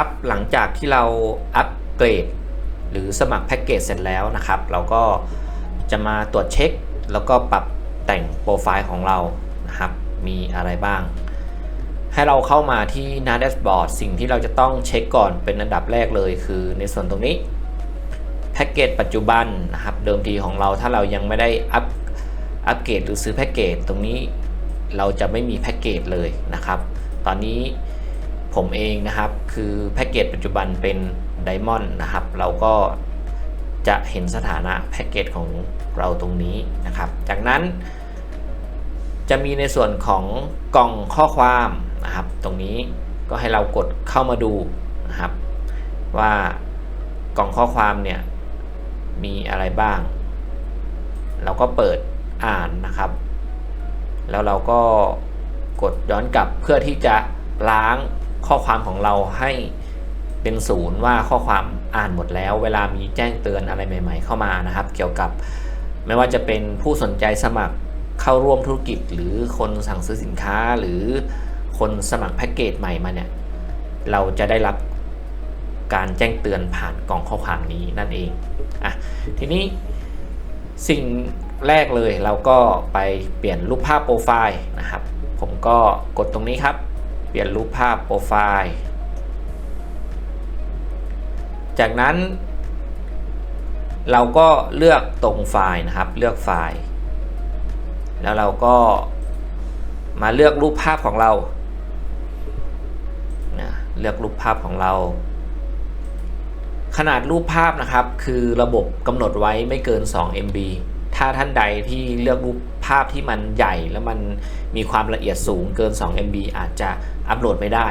ครับ หลังจากที่เราอัปเกรด หรือสมัครแพ็กเกจเสร็จแล้วนะครับ เราก็จะมาตรวจเช็ค แล้วก็ปรับแต่งโปรไฟล์ของเรานะครับ มีอะไรบ้าง ให้เราเข้ามาที่หน้าแดชบอร์ดสิ่งที่เราจะต้องเช็คก่อนเป็นอันดับแรกเลยคือในส่วนตรงนี้แพ็กเกจปัจจุบันนะครับ เดิมทีของเราถ้าเรายังไม่ได้อัปอัปเกรดหรือซื้อแพ็กเกจตรงนี้เราจะไม่มีแพ็กเกจเลยนะครับ ตอนนี้ ผมเองนะครับ คือแพ็กเกจปัจจุบันเป็นไดมอนด์นะครับ เราก็จะเห็นสถานะแพ็กเกจของเราตรงนี้นะครับ จากนั้น จะมีในส่วนของกล่องข้อความนะครับ ตรงนี้ก็ให้เรากดเข้ามาดูนะครับ ว่ากล่องข้อความเนี่ยมีอะไรบ้าง เราก็เปิดอ่านนะครับ แล้วเราก็กดย้อนกลับเพื่อที่จะล้าง ข้อความของเราให้เป็นศูนย์ว่าข้อความอ่านหมดแล้ว เวลามีแจ้งเตือนอะไรใหม่ ๆ เข้ามานะครับ เกี่ยวกับไม่ว่าจะเป็นผู้สนใจสมัครเข้าร่วมธุรกิจ หรือคนสั่งซื้อสินค้าหรือคนสมัครแพ็กเกจใหม่มาเนี่ยเราจะได้รับการแจ้งเตือนผ่านกล่องข้อความนี้นั่นเองอะทีนี้สิ่งแรกเลยเราก็ไปเปลี่ยนรูปภาพโปรไฟล์นะครับ ผมก็กดตรงนี้ครับ เปลี่ยนรูปภาพโปรไฟล์ จากนั้น เราก็เลือกตรงไฟล์นะครับ เลือกไฟล์ แล้วเราก็มาเลือกรูปภาพของเรานะเลือกรูปภาพของเรา ขนาดรูปภาพนะครับ คือระบบกำหนดไว้ไม่เกิน 2 MB ถ้าท่านใดที่เลือกรูปภาพที่มันใหญ่แล้วมันมีความละเอียดสูงเกิน 2 MB อาจจะอัปโหลดไม่ได้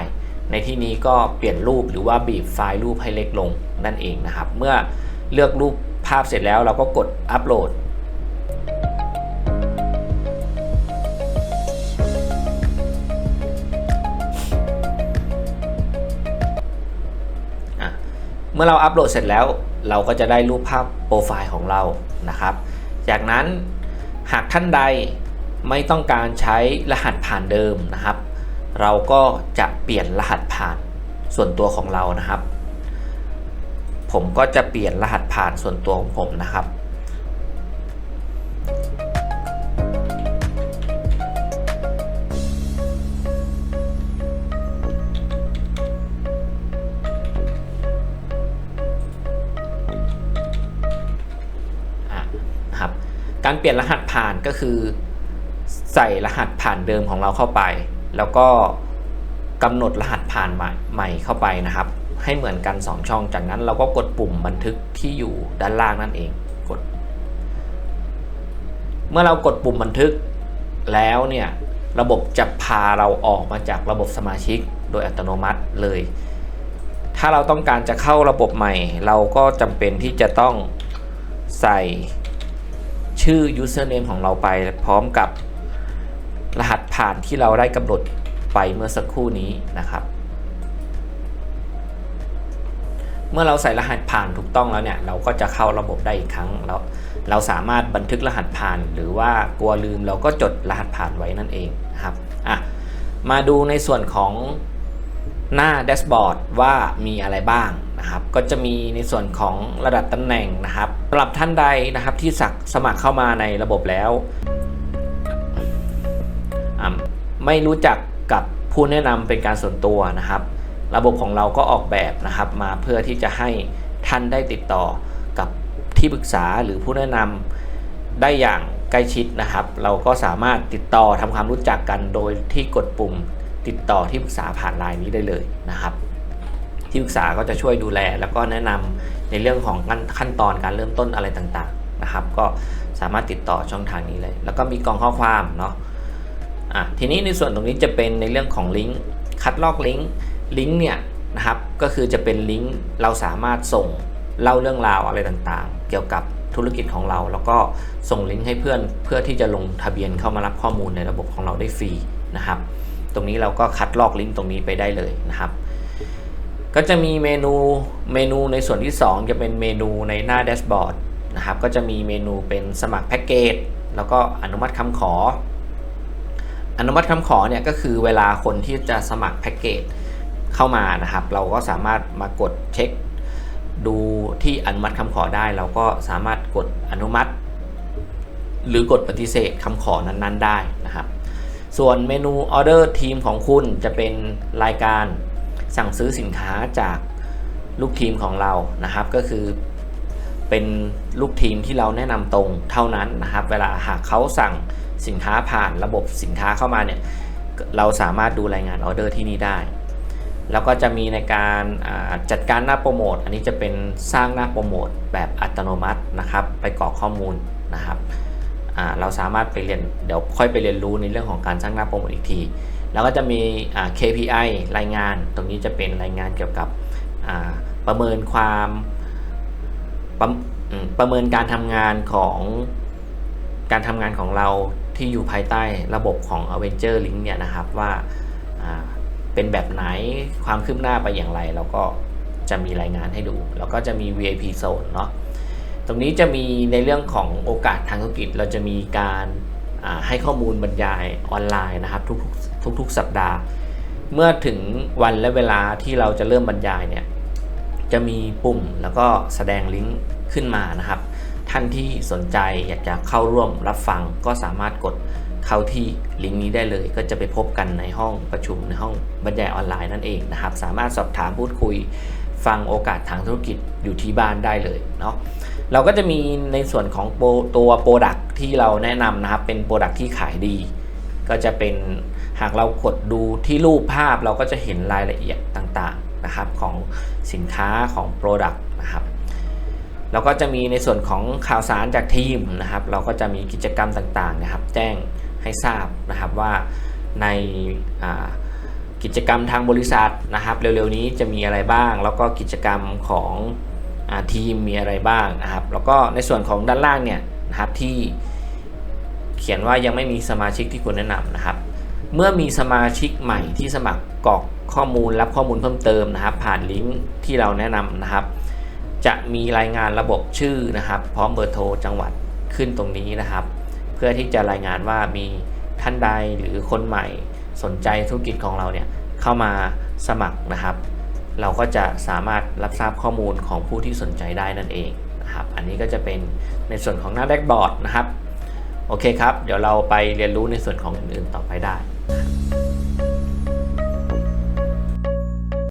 ในที่นี้ก็เปลี่ยนรูปหรือว่าบีบไฟล์รูปให้เล็กลงนั่นเองนะครับ เมื่อเลือกรูปภาพเสร็จแล้วเราก็กดอัปโหลดเมื่อเราอัปโหลดเสร็จแล้วเราก็จะได้รูปภาพโปรไฟล์ของเรานะครับ จากนั้นหากท่านใดไม่ต้องการใช้รหัสผ่านเดิมนะครับ เราก็จะเปลี่ยนรหัสผ่านส่วนตัวของเรานะครับ ผมก็จะเปลี่ยนรหัสผ่านส่วนตัวของผมนะครับ การเปลี่ยนรหัสผ่านก็คือใส่รหัสผ่านเดิมของเราเข้าไป แล้วก็กำหนดรหัสผ่านใหม่ใหม่เข้าไปนะครับ ให้เหมือนกัน 2 ช่อง จากนั้นเราก็กดปุ่มบันทึกที่อยู่ด้านล่างนั่นเองกด เมื่อเรากดปุ่มบันทึกแล้วเนี่ยระบบจะพาเราออกมาจากระบบสมาชิกโดยอัตโนมัติเลย ถ้าเราต้องการจะเข้าระบบใหม่ เราก็จำเป็นที่จะต้องใส่ ชื่อ username ของเราไปพร้อมกับรหัสผ่านที่เราได้กำหนดไปเมื่อสักครู่นี้นะครับ เมื่อเราใส่รหัสผ่านถูกต้องแล้วเนี่ยเราก็จะเข้าระบบได้อีกครั้งแล้วเราสามารถบันทึกรหัสผ่าน หรือว่ากลัวลืมเราก็จดรหัสผ่านไว้นั่นเองนะครับอะมาดูในส่วนของหน้าแดชบอร์ดว่ามีอะไรบ้างนะครับ ก็จะมีในส่วนของระดับตำแหน่งนะครับ สำหรับท่านใดนะครับที่สักสมัครเข้ามาในระบบแล้ว ไม่รู้จักกับผู้แนะนำเป็นการส่วนตัวนะครับ ระบบของเราก็ออกแบบนะครับมาเพื่อที่จะให้ท่านได้ติดต่อกับที่ปรึกษาหรือผู้แนะนำได้อย่างใกล้ชิดนะครับ เราก็สามารถติดต่อทำความรู้จักกันโดยที่กดปุ่มติดต่อที่ปรึกษาผ่านไลน์นี้ได้เลยนะครับ ที่ปรึกษาก็จะช่วยดูแล แล้วก็แนะนำในเรื่องของขั้นขั้นตอนการเริ่มต้นอะไรต่างๆนะครับ ก็สามารถติดต่อช่องทางนี้เลย แล้วก็มีกล่องข้อความเนาะอะทีนี้ในส่วนตรงนี้จะเป็นในเรื่องของลิงก์คัดลอกลิงก์ลิงก์เนี่ยนะครับก็คือจะเป็นลิงก์เราสามารถส่งเล่าเรื่องราวอะไรต่างๆ เกี่ยวกับธุรกิจของเรา แล้วก็ส่งลิงก์ให้เพื่อนเพื่อที่จะลงทะเบียนเข้ามารับข้อมูลในระบบของเราได้ฟรีนะครับ ตรงนี้เราก็คัดลอกลิงก์ตรงนี้ไปได้เลยนะครับ ก็จะมีเมนูเมนูในส่วนที่ 2 จะเป็นเมนูในหน้าแดชบอร์ดนะครับก็จะมีเมนูเป็นสมัครแพ็กเกจแล้วก็อนุมัติคำขอ อนุมัติคำขอเนี่ยก็คือเวลาคนที่จะสมัครแพ็กเกจเข้ามานะครับ เราก็สามารถมากดเช็ค ดูที่อนุมัติคำขอได้ เราก็สามารถกดอนุมัติ หรือกดปฏิเสธคำขอนั้นๆ ได้นะครับ ส่วนเมนูออเดอร์ทีมของคุณจะเป็นรายการ สั่งซื้อสินค้าจากลูกทีมของเรานะครับ ก็คือเป็นลูกทีมที่เราแนะนำตรงเท่านั้นนะครับ เวลาหากเขาสั่งสินค้าผ่านระบบสินค้าเข้ามาเนี่ยเราสามารถดูรายงานออเดอร์ที่นี่ได้ แล้วก็จะมีในการจัดการหน้าโปรโมท อันนี้จะเป็นสร้างหน้าโปรโมทแบบอัตโนมัตินะครับ ไปกรอกข้อมูลนะครับ เราสามารถไปเรียนเดี๋ยวค่อยไปเรียนรู้ในเรื่องของการสร้างหน้าโปรโมทอีกที แล้วก็จะมี KPI รายงาน ตรงนี้จะเป็นรายงานเกี่ยวกับประเมินความประประเมินการทำงานของการทำงานของเราที่อยู่ภายใต้ระบบของ Avenger Link เนี่ยนะครับว่าเป็นแบบไหนความคืบหน้าไปอย่างไร แล้วก็จะมีรายงานให้ดู แล้วก็จะมี VIP Zone เนาะตรงนี้จะมีในเรื่องของโอกาสทางธุรกิจเราจะมีการ ให้ข้อมูลบรรยายออนไลน์นะครับทุกๆทุกๆสัปดาห์ เมื่อถึงวันและเวลาที่เราจะเริ่มบรรยายเนี่ยจะมีปุ่มแล้วก็แสดงลิงก์ขึ้นมานะครับ ท่านที่สนใจอยากจะเข้าร่วมรับฟังก็สามารถกดเข้าที่ลิงก์นี้ได้เลย ก็จะไปพบกันในห้องประชุมในห้องบรรยายออนไลน์นั่นเองนะครับ สามารถสอบถามพูดคุย ฟังโอกาสทางธุรกิจอยู่ที่บ้านได้เลยเนาะเราก็จะมีในส่วนของโปรตัวโปรดักที่เราแนะนำนะครับ เป็นโปรดักที่ขายดี ก็จะเป็นหากเรากดดูที่รูปภาพเราก็จะเห็นรายละเอียดต่างๆนะครับของสินค้าของ Product นะครับแล้วก็จะมีในส่วนของข่าวสารจากทีมนะครับ เราก็จะมีกิจกรรมต่างๆนะครับ แจ้งให้ทราบนะครับว่าในอ่า กิจกรรมทางบริษัทนะครับ เร็วๆนี้จะมีอะไรบ้าง แล้วก็กิจกรรมของอทีมมีอะไรบ้างนะครับ แล้วก็ในส่วนของด้านล่างเนี่ยนะครับที่เขียนว่ายังไม่มีสมาชิกที่คุณแนะนำนะครับ เมื่อมีสมาชิกใหม่ที่สมัครกรอกข้อมูลรับข้อมูลเพิ่มเติมนะครับ ผ่านลิงก์ที่เราแนะนำนะครับ จะมีรายงานระบบชื่อนะครับ พร้อมเบอร์โทรจังหวัดขึ้นตรงนี้นะครับ เพื่อที่จะรายงานว่ามีท่านใดหรือคนใหม่ สนใจธุรกิจของเราเนี่ยเข้ามาสมัครนะครับ เราก็จะสามารถรับทราบข้อมูลของผู้ที่สนใจได้นั่นเองนะครับ อันนี้ก็จะเป็นในส่วนของหน้าแดกบอร์ดนะครับ โอเคครับ เดี๋ยวเราไปเรียนรู้ในส่วนของอื่นๆต่อไปได้